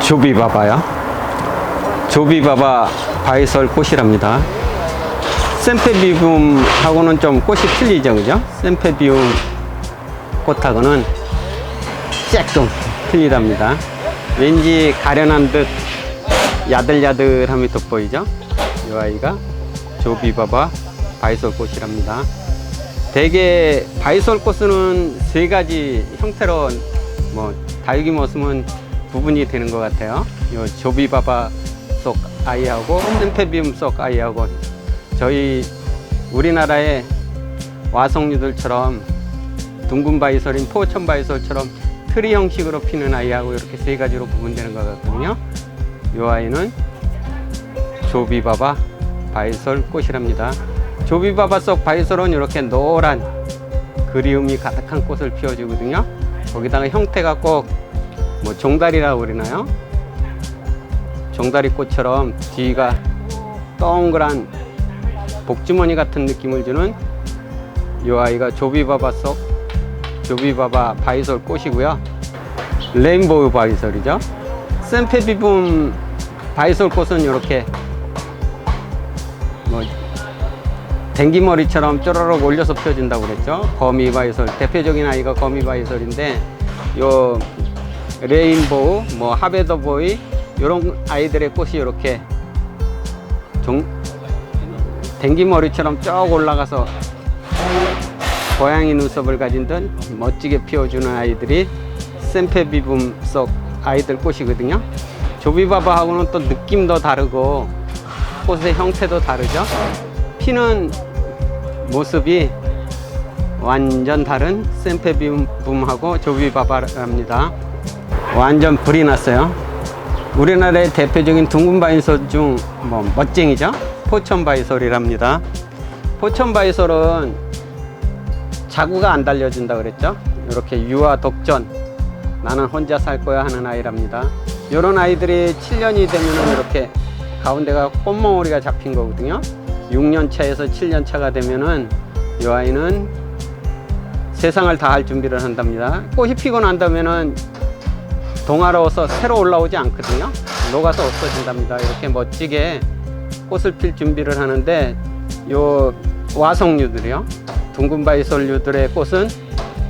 조비바바요. 조비바바 바이설 꽃이랍니다. 센페비움하고는 좀 꽃이 틀리죠, 그죠? 센페비움 꽃하고는 조금 틀리답니다. 왠지 가련한 듯 야들야들함이 돋보이죠? 이 아이가 조비바바 바이솔 꽃이랍니다. 대개 바이솔 꽃은 세 가지 형태로 뭐 다육이 모습은 구분이 되는 것 같아요. 요 조비바바 속 아이하고 센페비움 속 아이하고 저희 우리나라의 와송류들처럼 둥근 바이솔인 포천 바이솔처럼 트리 형식으로 피는 아이하고 이렇게 세 가지로 구분되는 것 같거든요. 이 아이는 조비바바 바이솔 꽃이랍니다. 조비바바 속 바이솔은 이렇게 노란 그리움이 가득한 꽃을 피워주거든요. 거기다가 형태가 꼭 뭐 종다리라고 그러나요? 종다리 꽃처럼 뒤가 동그란 복주머니 같은 느낌을 주는 이 아이가 조비바바 속 조비바바 바이솔 꽃이고요. 레인보우 바이솔이죠. 센페비붐 바이솔 꽃은 이렇게 뭐 댕기머리처럼 쪼르륵 올려서 펴준다고 그랬죠. 거미 바이솔 대표적인 아이가 거미 바이솔인데 요 레인보우 뭐 하베더보이 이런 아이들의 꽃이 이렇게 종 댕기머리처럼 쭉 올라가서 고양이 눈썹을 가진 듯 멋지게 피워주는 아이들이 센페비붐 속 아이들 꽃이거든요. 조비바바하고는 또 느낌도 다르고 꽃의 형태도 다르죠. 피는 모습이 완전 다른 센페비붐하고 조비바바랍니다. 완전 불이 났어요. 우리나라의 대표적인 둥근 바이솔 중 뭐 멋쟁이죠. 포천 바이솔이랍니다. 포천 바이솔은 자구가 안 달려진다 그랬죠. 이렇게 유아 독전 나는 혼자 살 거야 하는 아이랍니다. 이런 아이들이 7년이 되면 이렇게 가운데가 꽃몽오리가 잡힌 거거든요. 6년 차에서 7년 차가 되면은 이 아이는 세상을 다 할 준비를 한답니다. 꽃이 피고 난다면은 동화로워서 새로 올라오지 않거든요. 녹아서 없어진답니다. 이렇게 멋지게 꽃을 필 준비를 하는데 요 와성류들이요. 둥근 바이솔류들의 꽃은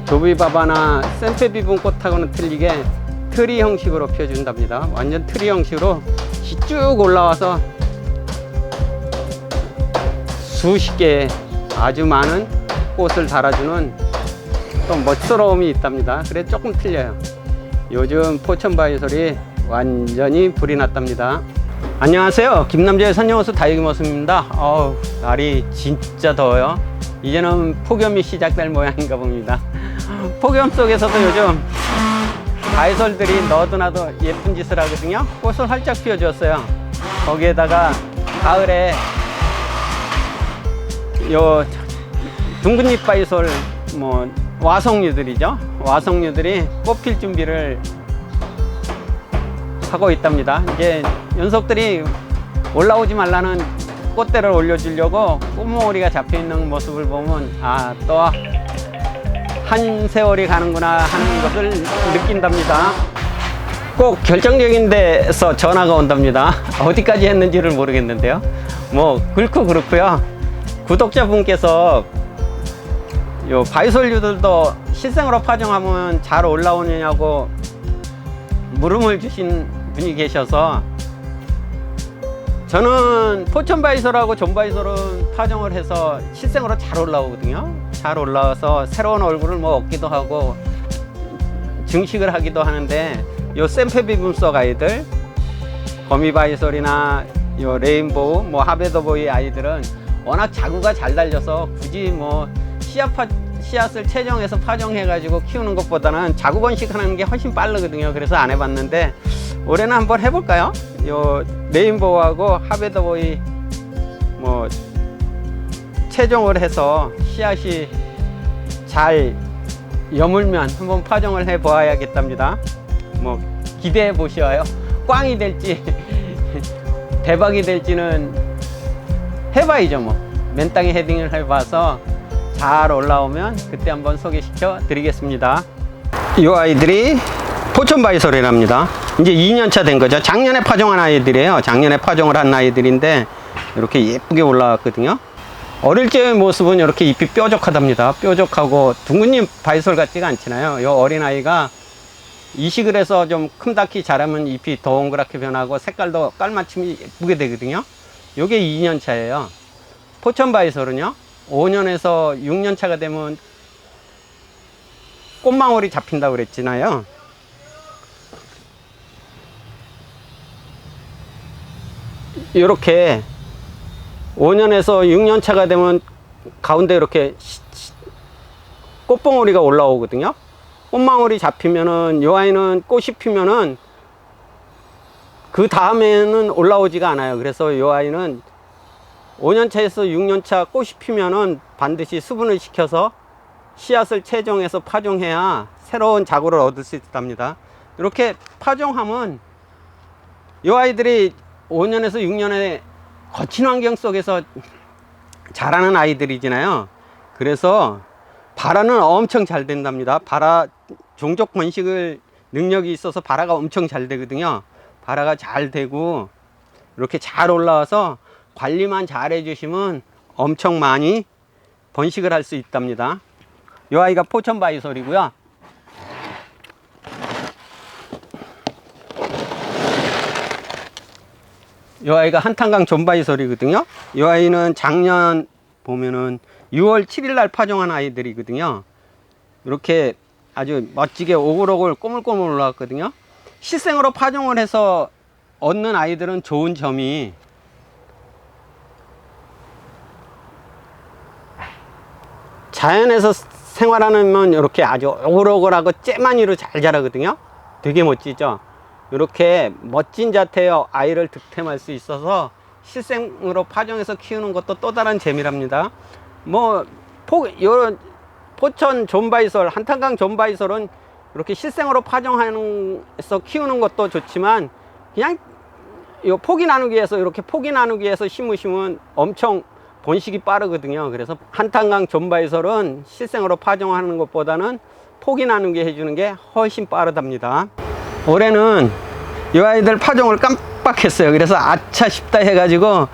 조비바바나 센페비분 꽃하고는 틀리게 트리 형식으로 피워준답니다. 완전 트리 형식으로 쭉 올라와서 수십 개의 아주 많은 꽃을 달아주는 또 멋스러움이 있답니다. 그래 조금 틀려요. 요즘 포천 바이솔이 완전히 불이 났답니다. 안녕하세요. 김남재의 선녀호수 다육이 모습입니다. 어우, 날이 진짜 더워요. 이제는 폭염이 시작될 모양인가 봅니다. 폭염 속에서도 요즘 바이솔들이 너도 나도 예쁜 짓을 하거든요. 꽃을 활짝 피워주었어요. 거기에다가 가을에 요 둥근잎 바이솔 뭐 와성류들이죠. 와성류들이 꽃필 준비를 하고 있답니다. 이제 연속들이 올라오지 말라는 꽃대를 올려주려고 꽃몽오리가 잡혀 있는 모습을 보면 아 또 한 세월이 가는구나 하는 것을 느낀답니다. 꼭 결정적인 데서 전화가 온답니다. 어디까지 했는지를 모르겠는데요. 뭐 그렇고 그렇고요. 구독자분께서 요 바이솔류들도 실생으로 파종하면 잘 올라오느냐고 물음을 주신 분이 계셔서 저는 포천 바이솔하고 존 바이솔은 파종을 해서 실생으로 잘 올라오거든요. 잘 올라와서 새로운 얼굴을 뭐 얻기도 하고 증식을 하기도 하는데 요 센페비붐 속 아이들 거미 바이솔이나 요 레인보우 뭐 하베더보이 아이들은 워낙 자구가 잘 달려서 굳이 뭐 씨앗 파, 씨앗을 채정해서 파종해가지고 키우는 것보다는 자구 번식하는 게 훨씬 빠르거든요. 그래서 안 해봤는데 올해는 한번 해볼까요? 요 레인보우하고 하베더보이 뭐 채종을 해서 씨앗이 잘 여물면 한번 파종을 해 보아야겠답니다. 뭐 기대해 보시어요. 꽝이 될지 대박이 될지는 해봐야죠 뭐. 맨 땅에 헤딩을 해봐서 잘 올라오면 그때 한번 소개시켜 드리겠습니다. 이 아이들이 포천바이솔이랍니다. 이제 2년차 된 거죠. 작년에 파종한 아이들이에요. 작년에 파종을 한 아이들인데 이렇게 예쁘게 올라왔거든요. 어릴 적의 모습은 이렇게 잎이 뾰족하답니다. 뾰족하고 둥근잎 바이솔 같지가 않잖아요. 이 어린 아이가 이식을 해서 좀 큼닥히 자라면 잎이 더 동그랗게 변하고 색깔도 깔맞춤이 예쁘게 되거든요. 요게 2년 차예요. 포천 바이솔은요. 5년에서 6년 차가 되면 꽃망울이 잡힌다고 그랬잖아요. 이렇게 5년에서 6년 차가 되면 가운데 이렇게 꽃봉오리가 올라오거든요. 꽃망울이 잡히면은 이 아이는 꽃이 피면은 그 다음에는 올라오지가 않아요. 그래서 이 아이는 5년 차에서 6년 차 꽃이 피면은 반드시 수분을 시켜서 씨앗을 채종해서 파종해야 새로운 자구를 얻을 수 있답니다. 이렇게 파종하면 이 아이들이 5년에서 6년의 거친 환경 속에서 자라는 아이들이잖아요. 그래서 발화는 엄청 잘 된답니다. 발화 종족 번식을 능력이 있어서 발화가 엄청 잘 되거든요. 발화가 잘 되고 이렇게 잘 올라와서 관리만 잘 해주시면 엄청 많이 번식을 할 수 있답니다. 이 아이가 포천 바이솔이고요. 이 아이가 한탄강 존바이솔이거든요. 이 아이는 작년 보면은 6월 7일 날 파종한 아이들이거든요. 이렇게 아주 멋지게 오글오글 꼬물꼬물 올라왔거든요. 실생으로 파종을 해서 얻는 아이들은 좋은 점이 자연에서 생활하면 이렇게 아주 오글오글하고 째만이로 잘 자라거든요. 되게 멋지죠. 이렇게 멋진 자태의 아이를 득템할 수 있어서 실생으로 파종해서 키우는 것도 또 다른 재미랍니다. 뭐, 포, 요, 포천 존바이솔, 한탄강 존바이솔은 이렇게 실생으로 파종해서 키우는 것도 좋지만 그냥 요 포기 나누기에서 이렇게 포기 나누기에서 심으시면 엄청 번식이 빠르거든요. 그래서 한탄강 존바이솔은 실생으로 파종하는 것보다는 포기 나누기 해주는 게 훨씬 빠르답니다. 올해는 이 아이들 파종을 깜빡했어요. 그래서 아차 싶다 해가지고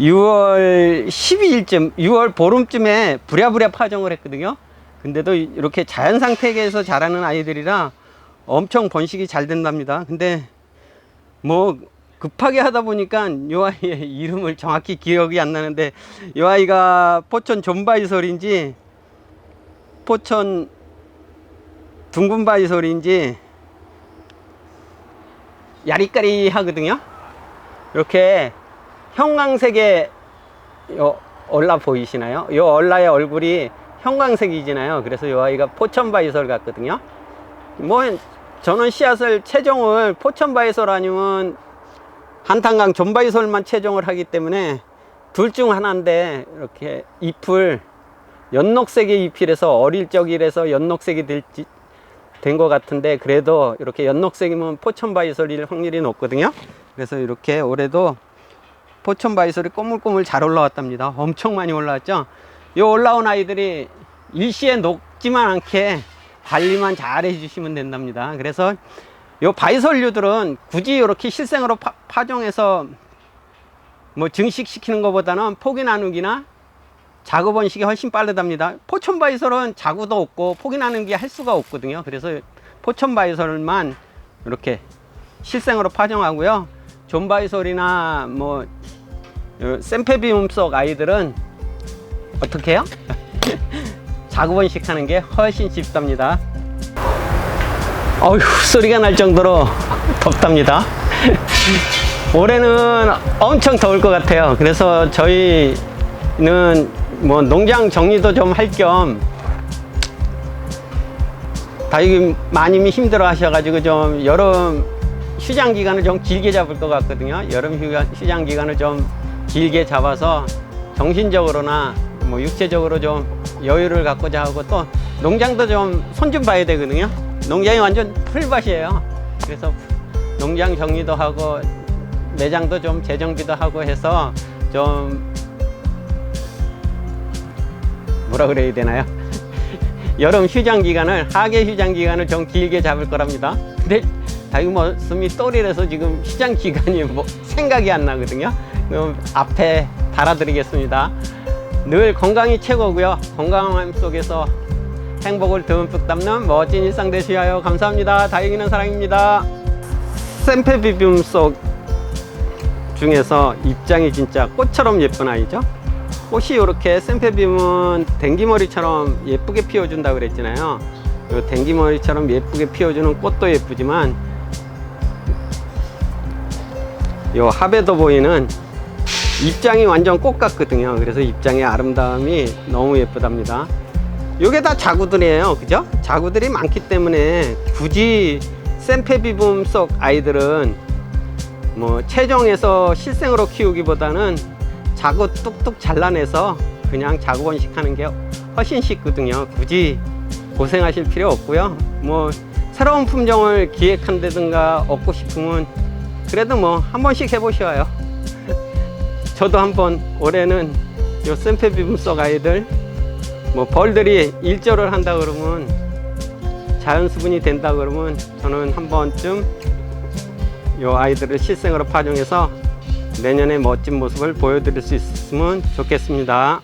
6월 12일쯤, 6월 보름쯤에 부랴부랴 파종을 했거든요. 근데도 이렇게 자연 상태에서 자라는 아이들이라 엄청 번식이 잘 된답니다. 근데 뭐 급하게 하다 보니까 이 아이의 이름을 정확히 기억이 안 나는데 이 아이가 포천 존바이솔인지 포천 둥근바이솔인지 야리까리 하거든요. 이렇게 형광색의 요 얼라 보이시나요? 이 얼라의 얼굴이 형광색이잖아요. 그래서 이 아이가 포천바이솔 같거든요. 뭐 저는 씨앗을 채종을 포천바이솔 아니면 한탄강 존바이솔만 채종을 하기 때문에 둘 중 하나인데 이렇게 잎을 연녹색의 잎이라서 어릴 적이라서 연녹색이 될지 된 것 같은데 그래도 이렇게 연녹색이면 포천바이솔일 확률이 높거든요. 그래서 이렇게 올해도 포천바이솔이 꼬물꼬물 잘 올라왔답니다. 엄청 많이 올라왔죠. 이 올라온 아이들이 일시에 녹지만 않게 관리만 잘 해주시면 된답니다. 그래서 이 바이솔류들은 굳이 이렇게 실생으로 파, 파종해서 뭐 증식시키는 것보다는 포기 나누기나 자구 번식이 훨씬 빠르답니다. 포천 바이솔은 자구도 없고 포기 나누기 할 수가 없거든요. 그래서 포천 바이솔만 이렇게 실생으로 파종하고요. 존 바이솔이나 뭐 샘페비움 속 아이들은 어떻게 해요? 자구 번식하는 게 훨씬 쉽답니다. 어휴 소리가 날 정도로 덥답니다. 올해는 엄청 더울 것 같아요. 그래서 저희는 뭐 농장 정리도 좀 할 겸 다육이 많이 힘들어 하셔가지고 좀 여름 휴장 기간을 좀 길게 잡을 것 같거든요. 여름 휴장 기간을 좀 길게 잡아서 정신적으로나 뭐 육체적으로 좀 여유를 갖고자 하고 또 농장도 좀 손좀 봐야 되거든요. 농장이 완전 풀밭이에요. 그래서 농장 정리도 하고 매장도 좀 재정비도 하고 해서 좀 뭐라 그래야 되나요? 여름 휴장 기간을 하계 휴장 기간을 좀 길게 잡을 거랍니다. 근데 다이 말씀이 또리라서 지금 휴장 기간이 뭐 생각이 안 나거든요. 그럼 앞에 달아드리겠습니다. 늘 건강이 최고고요. 건강함 속에서 행복을 듬뿍 담는 멋진 일상 되시어요. 감사합니다. 다육이는 사랑입니다. 샘페 비빔 속 중에서 입장이 진짜 꽃처럼 예쁜 아이죠. 꽃이 이렇게 샘페빔은 댕기머리처럼 예쁘게 피워준다 그랬잖아요. 이 댕기머리처럼 예쁘게 피워주는 꽃도 예쁘지만 요 하베더 보이는 입장이 완전 꽃 같거든요. 그래서 입장의 아름다움이 너무 예쁘답니다. 요게 다 자구들이에요. 그죠? 자구들이 많기 때문에 굳이 샘페비붐 속 아이들은 뭐 체종에서 실생으로 키우기보다는 자구 뚝뚝 잘라내서 그냥 자구 번식하는 게 훨씬 쉽거든요. 굳이 고생하실 필요 없고요. 뭐 새로운 품종을 기획한다든가 얻고 싶으면 그래도 뭐 한 번씩 해보셔요. 저도 한번 올해는 요 샘페비붐 속 아이들 뭐 벌들이 일조를 한다 그러면 자연 수분이 된다 그러면 저는 한 번쯤 요 아이들을 실생으로 파종해서 내년에 멋진 모습을 보여드릴 수 있으면 좋겠습니다.